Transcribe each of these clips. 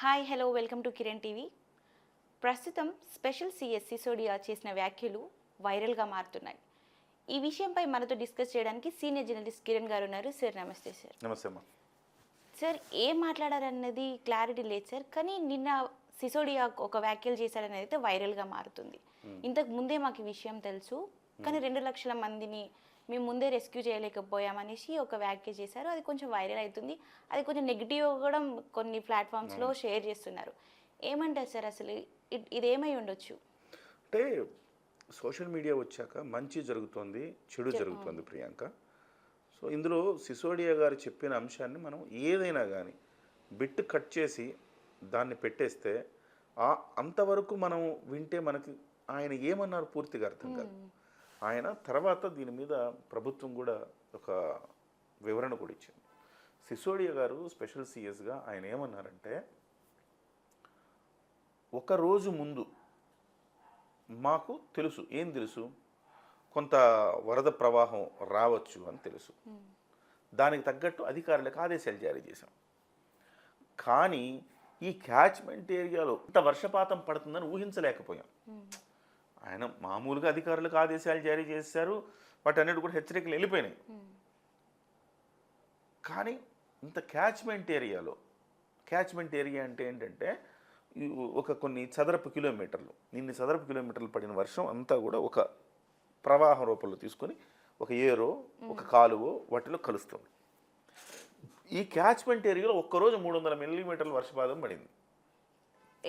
Hi hello welcome to Kiran TV. ప్రస్తుతం special CS Sisodia చేసిన వ్యాఖ్యలు వైరల్గా మారుతున్నాయి. ఈ విషయంపై మనతో డిస్కస్ చేయడానికి సీనియర్ జర్నలిస్ట్ కిరణ్ గారు ఉన్నారు. సార్ నమస్తే సార్. నమస్తే అమ్మా. సార్ ఏం మాట్లాడారన్నది క్లారిటీ లేదు సార్. కానీ నిన్న సిసోడియా ఒక వ్యాఖ్యలు చేశారనేది అయితే వైరల్గా మారుతుంది. ఇంతకు ముందే మాకు ఈ విషయం తెలుసు. కానీ రెండు లక్షల మందిని మేము ముందే రెస్క్యూ చేయలేకపోయామనేసి ఒక వ్యాఖ్య చేశారు. అది కొంచెం వైరల్ అవుతుంది. అది కొంచెం నెగిటివ్ కూడా కొన్ని ప్లాట్ఫామ్స్లో షేర్ చేస్తున్నారు. ఏమంటారు సార్ అసలు? ఇదేమై ఉండొచ్చు? అంటే సోషల్ మీడియా వచ్చాక మంచి జరుగుతోంది చెడు జరుగుతోంది ప్రియాంక. సో ఇందులో సిసోడియా గారు చెప్పిన అంశాన్ని మనం ఏదైనా కానీ బిట్ కట్ చేసి దాన్ని పెట్టేస్తే ఆ అంతవరకు మనం వింటే మనకి ఆయన ఏమన్నారు పూర్తిగా అర్థం కాదు. ఆయన తర్వాత దీని మీద ప్రభుత్వం కూడా ఒక వివరణ కూడా ఇచ్చింది. సిసోడియా గారు స్పెషల్ సిఎస్గా ఆయన ఏమన్నారంటే ఒక రోజు ముందు మాకు తెలుసు. ఏం తెలుసు? కొంత వరద ప్రవాహం రావచ్చు అని తెలుసు. దానికి తగ్గట్టు అధికారులకు ఆదేశాలు జారీ చేశాం. కానీ ఈ క్యాచ్మెంట్ ఏరియాలో ఇంత వర్షపాతం పడుతుందని ఊహించలేకపోయాం. ఆయన మామూలుగా అధికారులకు ఆదేశాలు జారీ చేశారు వాటన్నిటి కూడా హెచ్చరికలు వెళ్ళిపోయినాయి. కానీ ఇంత క్యాచ్మెంట్ ఏరియాలో క్యాచ్మెంట్ ఏరియా అంటే ఏంటంటే ఒక కొన్ని చదరపు కిలోమీటర్లు ఇన్ని చదరపు కిలోమీటర్లు పడిన వర్షం అంతా కూడా ఒక ప్రవాహం రూపంలో తీసుకొని ఒక ఏరో ఒక కాలువో వాటిలో కలుస్తుంది. ఈ క్యాచ్మెంట్ ఏరియాలో ఒక్కరోజు మూడు వందల మిల్లీమీటర్ల వర్షపాతం పడింది.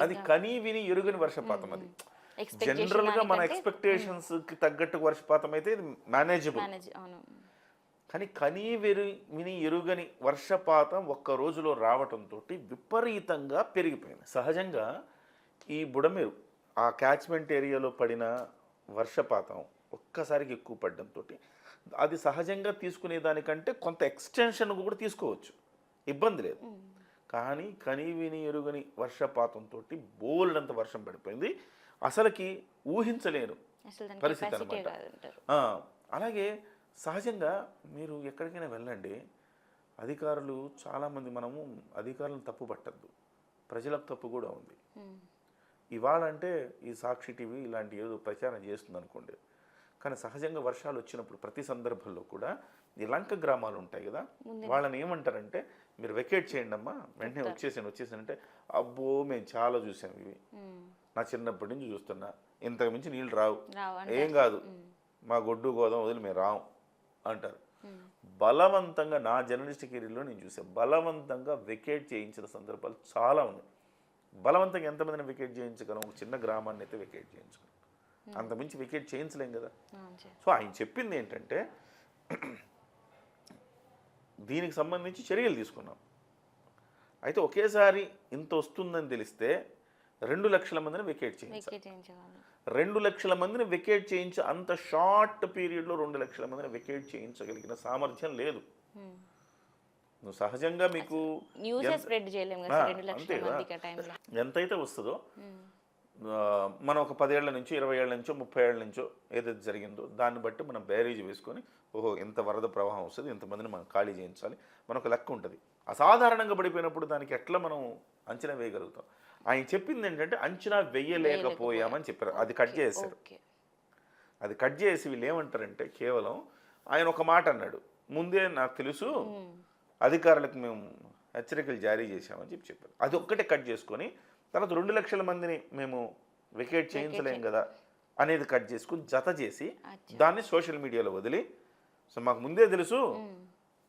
అది కనీ విని ఎరుగని వర్షపాతం అది. జనరల్గా మన ఎక్స్పెక్టేషన్స్కి తగ్గట్టు వర్షపాతం అయితే ఇది మేనేజబుల్ కానీ కనీ వెరు విని ఎరుగని వర్షపాతం ఒక్క రోజులో రావటంతో విపరీతంగా పెరిగిపోయింది. సహజంగా ఈ బుడమేరు ఆ క్యాచ్మెంట్ ఏరియాలో పడిన వర్షపాతం ఒక్కసారికి ఎక్కువ పడడంతో అది సహజంగా తీసుకునే దానికంటే కొంత ఎక్స్టెన్షన్ కూడా తీసుకోవచ్చు. ఇబ్బంది లేదు. కానీ కనీ విని ఎరుగని వర్షపాతంతో బోల్డంత వర్షం పడిపోయింది. అసలుకి దాని పరిస్థితి ఆ, అలాగే సహజంగా మీరు ఎక్కడికైనా వెళ్ళండి అధికారులు చాలామంది మనము అధికారులను తప్పు పట్టద్దు. ప్రజలకు తప్పు కూడా ఉంది. ఉమ్. ఇవాళ అంటే ఈ సాక్షి టీవీ ఇలాంటి ఏదో ప్రచారం చేస్తుంది అనుకోండి కానీ సహజంగా వర్షాలు వచ్చినప్పుడు ప్రతి సందర్భంలో కూడా ఈ లంక గ్రామాలు ఉంటాయి కదా వాళ్ళని ఏమంటారంటే మీరు వెకేట్ చేయండి అమ్మా వెంటనే వచ్చేసాను వచ్చేసాను అంటే అబ్బో మేము చాలా చూసాం ఇవి. నా చిన్నప్పటి నుంచి చూస్తున్నా. ఇంతకు మించి నీళ్ళు రావు. రావు ఏం కాదు. మా గొడ్డు గోదాం వదిలి మేము రాం అంటారు. బలవంతంగా నా జర్నలిస్ట్ కెరీర్లో నేను చూసాను బలవంతంగా వికెట్ చేయించిన సందర్భాలు చాలా ఉన్నాయి. బలవంతంగా ఎంతమందిని వికెట్ చేయించగలం? ఒక చిన్న గ్రామాన్ని అయితే వికెట్ చేయించగలం అంత మించి వికెట్ చేయించలేం కదా. సో ఆయన చెప్పింది ఏంటంటే దీనికి సంబంధించి చర్యలు తీసుకున్నాం. అయితే ఒకేసారి ఇంత వస్తుందని తెలిస్తే రెండు లక్షల మందిని వికెట్ చేయించాలి రెండు లక్షల మందిని వికెట్ చేయించి అంత షార్ట్ పీరియడ్లో రెండు లక్షల మందిని వికెట్ చేయించగలిగిన సామర్థ్యం లేదు. ఉమ్. నువ్వు సహజంగా మీకు ఎంతైతే వస్తుందో ఆ, మనం ఒక పదేళ్ళ నుంచి ఇరవై ఏళ్ళ నుంచో ముప్పై ఏళ్ళ నుంచో ఏదైతే జరిగిందో దాన్ని బట్టి మనం బ్యారేజ్ వేసుకొని ఓహో ఎంత వరద ప్రవాహం వస్తుంది ఎంతమందిని మనం ఖాళీ చేయించాలి మనకు లెక్క ఉంటుంది. అసాధారణంగా పడిపోయినప్పుడు దానికి ఎట్లా మనం అంచనా వేయగలుగుతాం? ఆయన చెప్పింది ఏంటంటే అంచనా వేయలేకపోయామని చెప్పారు. అది కట్ చేశారు. అది కట్ చేసి వీళ్ళు ఏమంటారంటే కేవలం ఆయన ఒక మాట అన్నాడు. ముందే నాకు తెలుసు అధికారులకు మేము హెచ్చరికలు జారీ చేశామని చెప్పి చెప్పారు. అది ఒక్కటే కట్ చేసుకొని తర్వాత రెండు లక్షల మందిని మేము వికెట్ చేయించలేం కదా అనేది కట్ చేసుకుని జత చేసి దాన్ని సోషల్ మీడియాలో వదిలి సో మాకు ముందే తెలుసు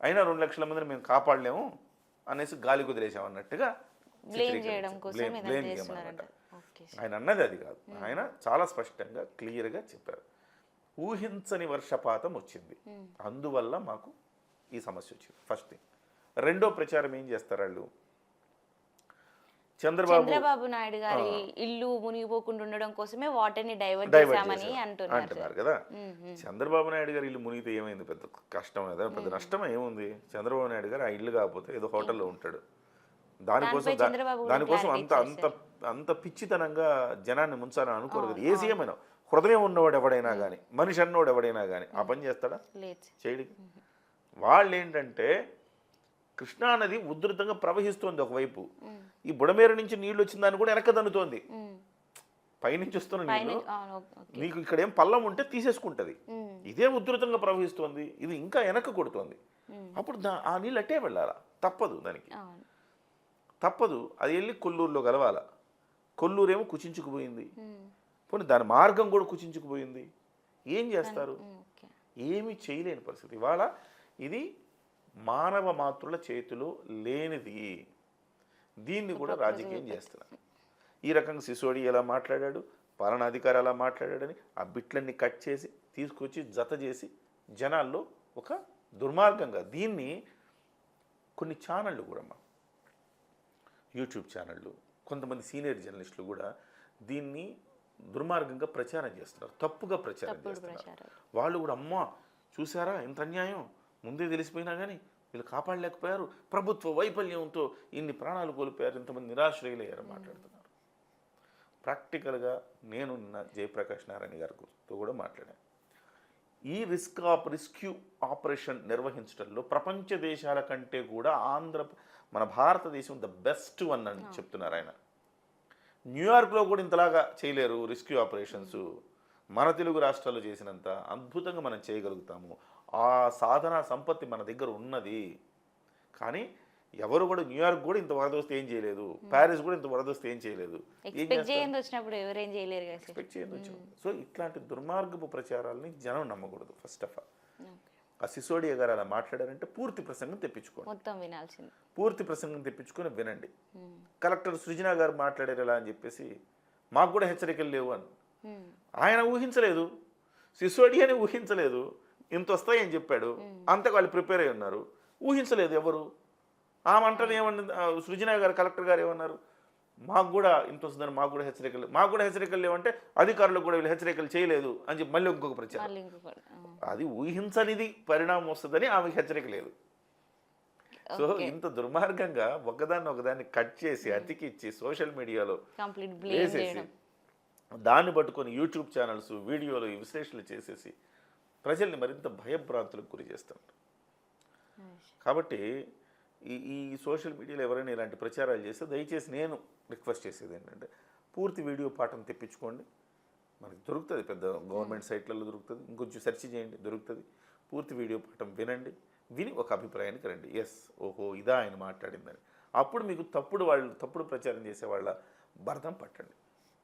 అయినా రెండు లక్షల మందిని మేము కాపాడలేము అనేసి గాలి కుదిలేసాం అన్నట్టుగా ఆయన అన్నది అది కాదు. ఆయన చాలా స్పష్టంగా క్లియర్గా చెప్పారు. ఊహించని వర్షపాతం వచ్చింది. అందువల్ల మాకు ఈ సమస్య వచ్చింది. ఫస్ట్ థింగ్ రెండో ప్రచారం ఏం చేస్తారు వాళ్ళు? చంద్రబాబు నాయుడు గారి ఇల్లు మునిగిపోకుండా ఉండడం కోసమే వాటర్ని డైవర్ట్ చేశామని అంటున్నారు అంటున్నారు కదా. చంద్రబాబు నాయుడు గారు ఇల్లు మునిగితే ఏమైంది? పెద్ద కష్టం కదా. పెద్ద నష్టం ఏముంది? చంద్రబాబు నాయుడు గారు ఆ ఇల్లు కాకపోతే ఏదో హోటల్లో ఉంటాడు. దానికోసం దానికోసం అంత అంత అంత పిచ్చితనంగా జనాన్ని ముంచాలని అనుకోరు కదా. ఏ సీఎం అయినా హృదయం ఉన్నవాడు ఎవడైనా కానీ మనిషి అన్నవాడు ఎవడైనా కానీ ఆ పని చేస్తాడా? చేయడు. వాళ్ళు ఏంటంటే కృష్ణా నది ఉధృతంగా ప్రవహిస్తోంది ఒకవైపు. ఈ బుడమేరు నుంచి నీళ్ళు వచ్చిన దాన్ని కూడా వెనక దన్నుతోంది ఉమ్. పైనుంచి వస్తున్న ఓకే. నీకు ఇక్కడ ఏం పల్లం ఉంటే తీసేసుకుంటది. ఇదే ఉధృతంగా ప్రవహిస్తోంది. ఇది ఇంకా వెనక్కి కొడుతోంది. అప్పుడు ఆ నీళ్ళు అట్టే వెళ్ళాలా? తప్పదు దానికి. తప్పదు. అది వెళ్ళి కొల్లూరులో కలవాల? కొల్లూరేమో కుచించుకుపోయింది. పోనీ దాని మార్గం కూడా కుచించుకుపోయింది. ఏం చేస్తారు? ఏమీ చేయలేని పరిస్థితి. ఇవాళ ఇది మానవ మాతృల చేతిలో లేనిది. దీన్ని కూడా రాజకీయం చేస్తున్నారు. ఈ రకంగా సిసోడి ఎలా మాట్లాడాడు? పాలనాధికారి అలా మాట్లాడాడని ఆ బిట్లన్నీ కట్ చేసి తీసుకొచ్చి జత చేసి జనాల్లో ఒక దుర్మార్గంగా దీన్ని కొన్ని ఛానళ్ళు కూడా అమ్మా యూట్యూబ్ ఛానళ్ళు కొంతమంది సీనియర్ జర్నలిస్టులు కూడా దీన్ని దుర్మార్గంగా ప్రచారం చేస్తున్నారు తప్పుగా ప్రచారం చేస్తున్నారు. వాళ్ళు కూడా అమ్మా చూసారా? ఎంత అన్యాయం? ముందే తెలిసిపోయినా కానీ వీళ్ళు కాపాడలేకపోయారు. ప్రభుత్వ వైఫల్యంతో ఇన్ని ప్రాణాలు కోల్పోయారు. ఇంతమంది నిరాశ్రయులయ్యారు మాట్లాడుతున్నారు. ప్రాక్టికల్గా నేను నిన్న జయప్రకాష్ నారాయణ గారితో కూడా మాట్లాడాను ఈ రిస్క్ ఆప్ రిస్క్యూ ఆపరేషన్ నిర్వహించడంలో ప్రపంచ దేశాల కంటే కూడా ఆంధ్ర మన భారతదేశం ద బెస్ట్ వన్ అని చెప్తున్నారు ఆయన. న్యూయార్క్లో కూడా ఇంతలాగా చేయలేరు రెస్క్యూ ఆపరేషన్స్. మన తెలుగు రాష్ట్రాల్లో చేసినంత అద్భుతంగా మనం చేయగలుగుతాము. ఆ సాధన సంపత్తి మన దగ్గర ఉన్నది. కానీ ఎవరు కూడా న్యూయార్క్ కూడా ఇంత వరద వస్తే ఏం చేయలేదు. ప్యారిస్ కూడా ఇంత వరద వస్తే ఏం చేయలేదు. వచ్చినప్పుడు ఎవరేం చేయలేరు ఎక్స్పెక్ట్ సో ఇట్లాంటి దుర్మార్గపు ప్రచారాలని జనం నమ్మకూడదు ఫస్ట్ ఆఫ్ ఆల్. ఆ సిసోడియా గారు అలా మాట్లాడారంటే పూర్తి ప్రసంగం తెప్పించుకోండి. మొత్తం వినాల్సింది. పూర్తి ప్రసంగం తెప్పించుకొని వినండి. కలెక్టర్ సృజన గారు మాట్లాడారు ఎలా అని చెప్పేసి మాకు కూడా హెచ్చరికలు లేవు అని. ఆయన ఊహించలేదు. సిసోడియాని ఊహించలేదు. ఇంత వస్తాయని చెప్పాడు అంతకు వాళ్ళు ప్రిపేర్ అయి ఉన్నారు. ఊహించలేదు ఎవరు. ఆ మంటలు ఏమన్నా సృజన గారు కలెక్టర్ గారు ఏమన్నారు? మాకు కూడా ఇంత వస్తుందని మాకు కూడా హెచ్చరికలు మాకు కూడా హెచ్చరికలు లేవంటే అధికారులకు కూడా వీళ్ళు హెచ్చరికలు చేయలేదు అని చెప్పి మళ్ళీ ఇంకొక ప్రచారం. అది ఊహించనిది పరిణామం వస్తుందని ఆమెకి హెచ్చరిక లేదు. సో ఇంత దుర్మార్గంగా ఒకదాన్ని ఒకదాన్ని కట్ చేసి అతికిచ్చి సోషల్ మీడియాలో వేసేసి దాన్ని పట్టుకొని యూట్యూబ్ ఛానల్స్ వీడియోలు విశ్లేషణలు చేసేసి ప్రజల్ని మరింత భయభ్రాంతులకు గురి చేస్తున్నారు కాబట్టి ఈ ఈ సోషల్ మీడియాలో ఎవరైనా ఇలాంటి ప్రచారాలు చేస్తే దయచేసి నేను రిక్వెస్ట్ చేసేది ఏంటంటే పూర్తి వీడియో పాఠం తెప్పించుకోండి. మనకి దొరుకుతుంది పెద్ద గవర్నమెంట్ సైట్లలో దొరుకుతుంది. ఇంకొంచెం సెర్చ్ చేయండి దొరుకుతుంది. పూర్తి వీడియో పాఠం వినండి విని ఒక అభిప్రాయానికి రండి. ఎస్ ఓహో ఇదా ఆయన మాట్లాడిందని. అప్పుడు మీకు తప్పుడు వాళ్ళు తప్పుడు ప్రచారం చేసే వాళ్ళ భరతం పట్టండి.